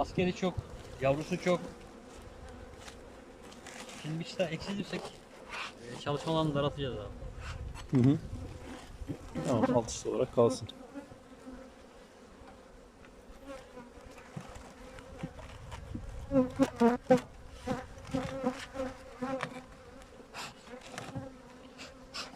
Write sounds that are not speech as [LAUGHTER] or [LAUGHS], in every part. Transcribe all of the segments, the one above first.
Askeri çok, yavrusu çok. Şimdi bir çıta eksilirsek e, çalışma alanını daraltacağız abi. Hı hı. Tamam alt üst olarak kalsın.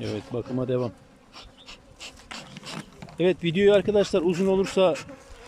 Evet bakıma devam. Evet videoyu arkadaşlar uzun olursa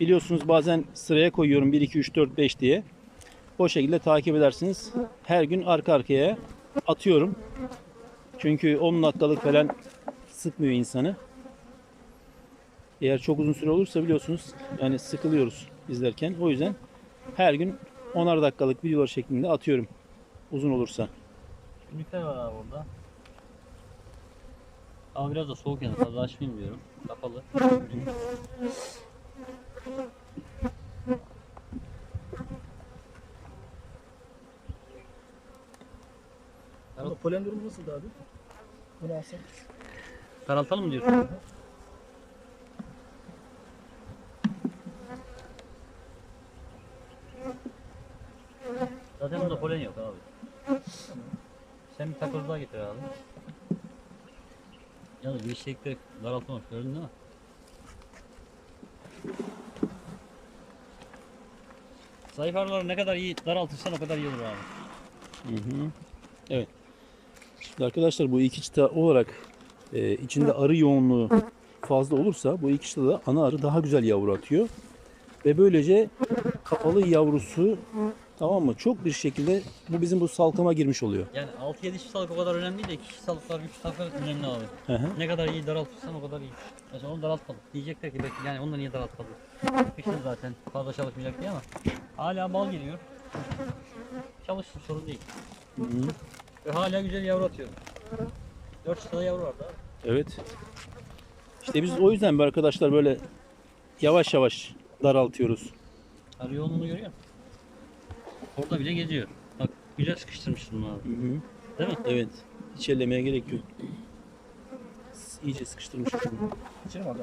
biliyorsunuz bazen sıraya koyuyorum 1 2 3 4 5 diye. O şekilde takip edersiniz. Her gün arka arkaya atıyorum. Çünkü 10 dakikalık falan sıkmıyor insanı. Eğer çok uzun süre olursa biliyorsunuz yani sıkılıyoruz izlerken. O yüzden her gün 10'ar dakikalık videolar şeklinde atıyorum. Uzun olursa. Günlükler var abi orada. Ama biraz da soğuk yani fazla açmayayım diyorum. Kapalı. [LAUGHS] Ama polen durumu nasıldı abi? Bunu alsak. Daraltalım mı diyorsun? Zaten bunda polen yok abi. Sen bir takoz daha getir abi. Yalnız bir işçilikte daraltmamış gördün değil mi? Zayıf ne kadar iyi daraltırsan o kadar iyi olur abi. Hı hı. Evet. Şimdi arkadaşlar bu iki çıta olarak e, içinde arı yoğunluğu fazla olursa bu iki çıtada ana arı daha güzel yavru atıyor. Ve böylece kapalı yavrusu tamam mı? Çok bir şekilde bu bizim bu salkıma girmiş oluyor. Yani 6-7 çiftsalık o kadar önemli değil de 2 çiftsalıklar, 3 çiftsalıklar önemli abi. Hı hı. Ne kadar iyi daraltırsan o kadar iyi. Mesela onu daraltmadık. Diyecekler ki belki yani onu da niye daraltmadın? Kışın zaten fazla çalışmayacak diye ama hala bal geliyor. Çalışsın sorun değil. Hı hı. Ve hala güzel yavru atıyor. 4 çıtada yavru var daha. Evet. İşte biz o yüzden bir arkadaşlar böyle yavaş yavaş daraltıyoruz. Arı yoğunluğunu görüyor musun? Orada bile geziyor. Bak güzel sıkıştırmışsın bunu abi. Hı hı. Değil mi? Evet. Hiç ellemeye gerek yok. İyice sıkıştırmışız. bunu. İçerim abi.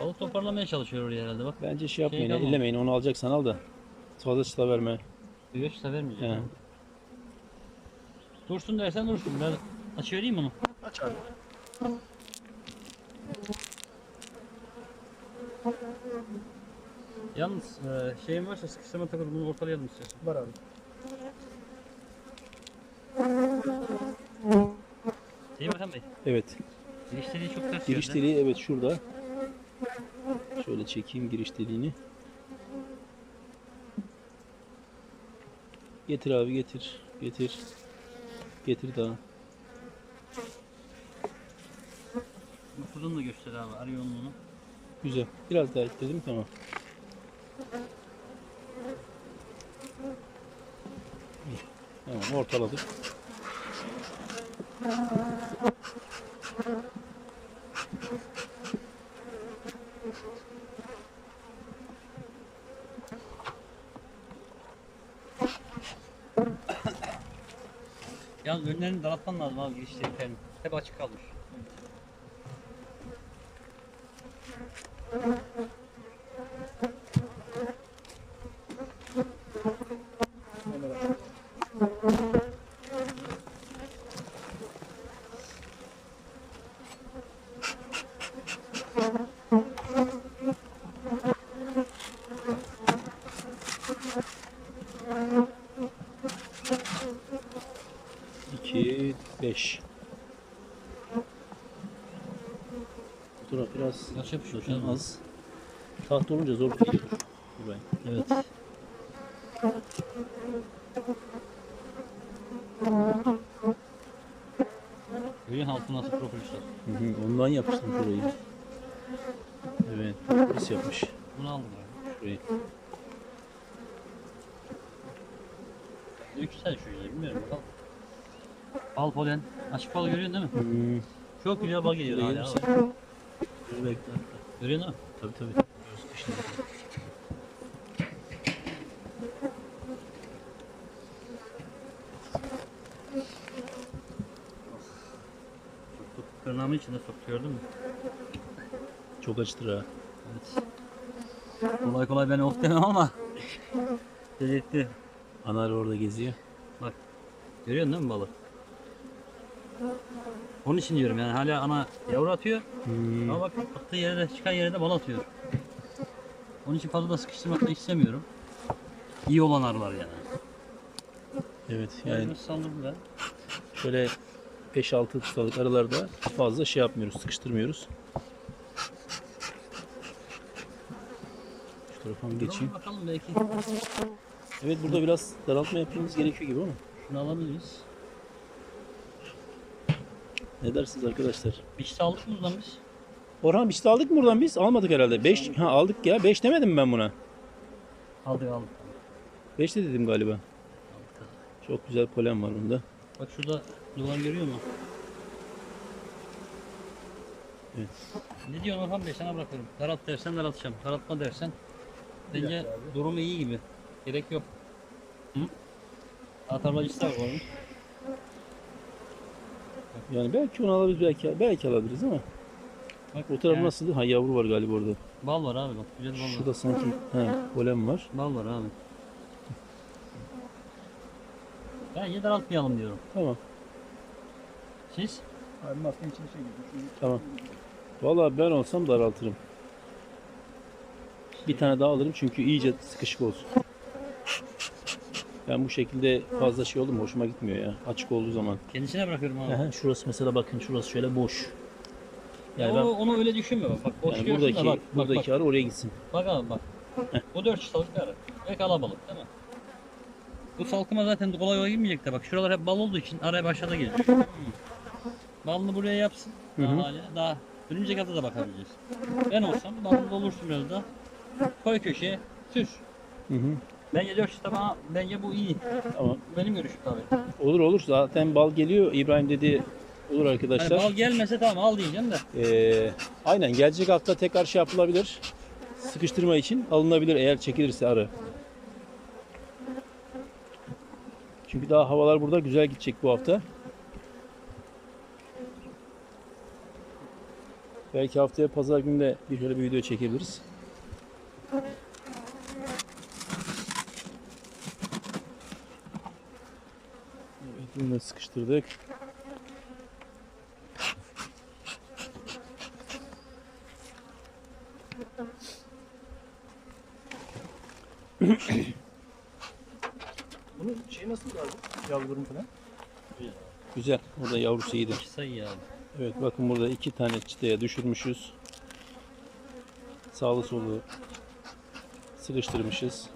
Balık toparlamaya çalışıyor oraya herhalde bak. Bence şey yapmayın, tamam. ellemeyin. Onu alacaksan al da. Fazla çıta verme. Beş çıta vermeyecek. He. Dursun dersen dursun. Ben açıvereyim bunu. Aç abi. Yalnız e, şeyin varsa sıkıştırma takır bunu ortalayalım istiyorsan. Var abi. Değil mi Hakan Bey? Evet. Giriş deliği çok ters Giriş yönde. deliği evet şurada. Şöyle çekeyim giriş deliğini. Getir abi getir. Getir. Getir daha. Şuradan da göster abi arı yoğunluğunu. Güzel. Biraz daha ekledim tamam. Tamam ortaladık. Yalnız önlerini daraltman lazım abi giriş deliklerini. Hep açık kalmış. İki, beş. Yaş yapışıyor şu an. az. Tahta olunca zor geliyor. Buraya. Evet. Musun altı nasıl propolisler? Hı hı, ondan yapıştım şurayı. Evet, propolis yapmış Bunu aldım abi. şurayı. Yüksel şu yüzden bilmiyorum bakalım. Bal polen. Açık bal görüyorsun değil mi? Çok güzel bal geliyor hala. bak. Dur bekle. Değil mi? Tabii tabii. Göz kışında. Tırnağımın içinde soktu gördün mü? Çok acıtır ha. Evet. Kolay kolay ben of demem ama. Dedirtti. Anar orada geziyor. Bak. Görüyorsun değil mi balık? Onun için diyorum yani hala ana yavru atıyor. Hmm. Ama bak attığı yere de çıkan yere de bal atıyor. Onun için fazla da sıkıştırmak da istemiyorum. İyi olan arılar yani. Evet Yani yani saldırdı da. şöyle 5-6 tutalık aralarda fazla şey yapmıyoruz, sıkıştırmıyoruz. Şu tarafa mı geçeyim? Bakalım belki Evet burada biraz daraltma yapmamız gerekiyor gibi ama. şunu alabiliriz. Ne dersiniz arkadaşlar? Biçte aldık mı buradan biz? Orhan biçte aldık mı buradan biz? Almadık herhalde. 5 ha aldık ya. 5 demedim mi ben buna? Aldık aldık. 5 de dedim galiba. aldık. Çok güzel polen var bunda. Bak şurada duvar görüyor musun? Evet. Ne diyorsun Orhan Bey sana bırakıyorum. Daralt dersen daraltacağım. Daraltma dersen. Bence durumu iyi gibi. Gerek yok. Hı? Atarlacısı da var. Yani belki onu alabiliriz belki belki alabiliriz ama. Bak, O taraf yani nasıldı? Ha yavru var galiba orada. Bal var abi bak. Güzel bal var. Şurada sanki he, polen var. Bal var abi. Bence daraltmayalım diyorum. Tamam. Siz? Abi maskenin içine şey. Şunu- Tamam. Vallahi ben olsam daraltırım. Bir tane daha alırım çünkü iyice sıkışık olsun. Ben bu şekilde fazla şey oldu mu hoşuma gitmiyor ya. Açık olduğu zaman. Kendisine bırakıyorum abi. Aha, şurası mesela bakın şurası şöyle boş. Yani ben onu, onu öyle düşünme bak. Bak boş yani görsün buradaki de bak. Bak, buradaki arı oraya gitsin. bak. bak abi bak. Bu dört çıtalık bir arı. Ve kalabalık değil mi? Bu salkıma zaten kolay kolay girmeyecek de bak. Şuralar hep bal olduğu için araya başladı gelir. Hmm. [LAUGHS] Balını buraya yapsın. Hı Daha, hı. hali- daha önümüzdeki hafta da bakabileceğiz. Ben olsam balını doldursun biraz da. Koy köşeye. Süs. Hı hı. Bence dört çıta bana bence bu iyi. Tamam. Benim görüşüm tabii. Olur olur. Zaten bal geliyor. İbrahim dedi olur arkadaşlar. bal gelmese tamam al diyeceğim de. Ee, aynen gelecek hafta tekrar şey yapılabilir. Sıkıştırma için alınabilir eğer çekilirse arı. Çünkü daha havalar burada güzel gidecek bu hafta. Belki haftaya pazar günü de bir şöyle bir video çekebiliriz. Da sıkıştırdık. Bunun şeyi nasıl abi? Yavrularım falan. Güzel. Burada yavrusu iyiydi. Sayı ya. Evet bakın burada iki tane çıtaya düşürmüşüz. Sağlı solu sıkıştırmışız.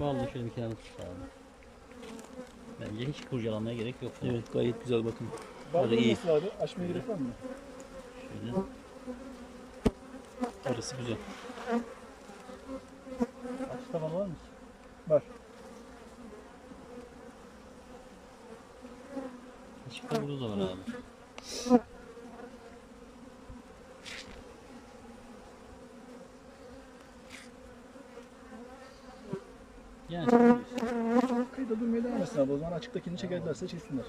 Balını şöyle bir kenara tut abi. Bence hiç kurcalamaya gerek yok. Evet gayet güzel bakın. Bağlı iyi. nasıl abi? Açmaya gerek var mı? Şöyle. Arası güzel. Açta bal var mı? Var. Açıkta burada da var abi. Yani Kıyıda durmaya devam etsin abi. O zaman açıktakini çekerlerse çeksinler.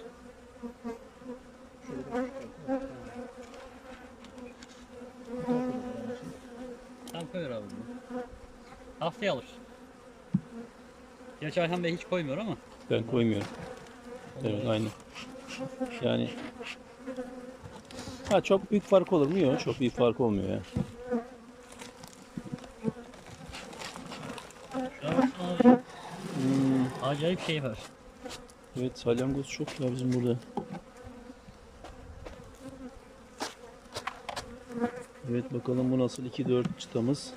Şöyle bir tam koyuyor abi bunu. Haftaya alır. Gerçi Ayhan Bey hiç koymuyor ama. Ben koymuyorum. Evet aynı. Yani ha çok büyük fark olur mu? Yok çok büyük fark olmuyor ya. Hmm, Acayip şey var. Evet salyangoz çok ya bizim burada. Evet bakalım bu nasıl 2-4 çıtamız.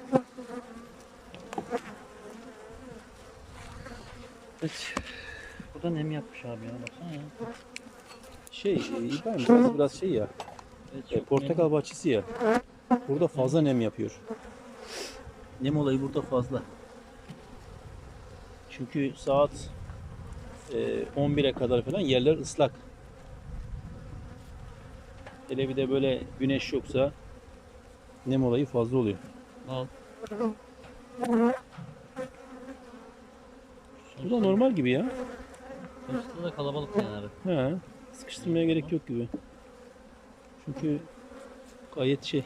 Evet. Burada nem yapmış abi ya baksana ya. Şey İbrahim burası biraz şey ya. Evet, E, portakal bahçesi ya. Burada fazla nem yapıyor. Nem olayı burada fazla. Çünkü saat 11'e kadar falan yerler ıslak. Hele bir de böyle güneş yoksa nem olayı fazla oluyor. Al. Bu da normal gibi ya. Sonuçta da kalabalık yani abi. He, sıkıştırmaya gerek yok gibi. Çünkü Gayet şey.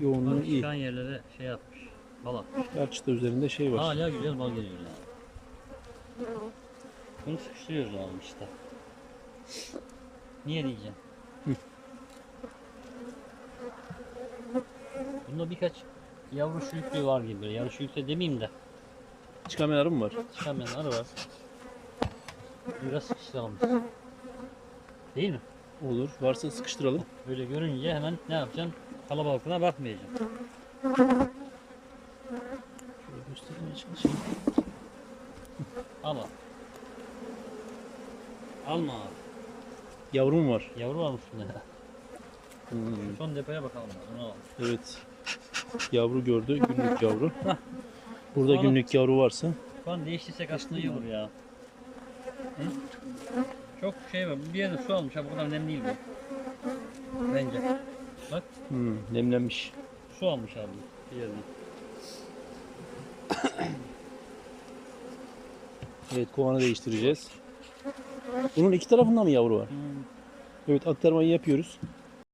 Yoğunluğu iyi. çıkan yerlere şey yapmış. Bal atmış. Her çıta üzerinde şey var. Hala güzel bal geliyor yani. Bunu sıkıştırıyoruz abi işte. Niye diyeceğim? Bunda birkaç yavru çürüklüğü var gibi. böyle. Yavru çürüklüğü demeyeyim de. Çıkamayanları mı var? Çıkamayan arı var. Biraz sıkıştıralım. Değil mi? Olur. Varsa sıkıştıralım. Böyle görünce hemen ne yapacaksın? Kalabalıkına bakmayacaksın. Şöyle göstermeye çalışayım. Al al. Alma abi. Yavrum var. Yavru varmış bunda. Hmm, Son depoya bakalım. Onu al. evet. Yavru gördü. Günlük yavru. [LAUGHS] Burada Oğlum. günlük yavru varsa. Şu an değiştirsek aslında iyi olur ya. Hı? Çok şey var. Bir yerde su almış ha bu kadar nem değil bu. Bence. Bak Hmm, nemlenmiş. su almış abi bir yerden. [COUGHS] Evet kovanı değiştireceğiz. Bunun iki tarafında mı yavru var? Hmm. Evet aktarmayı yapıyoruz.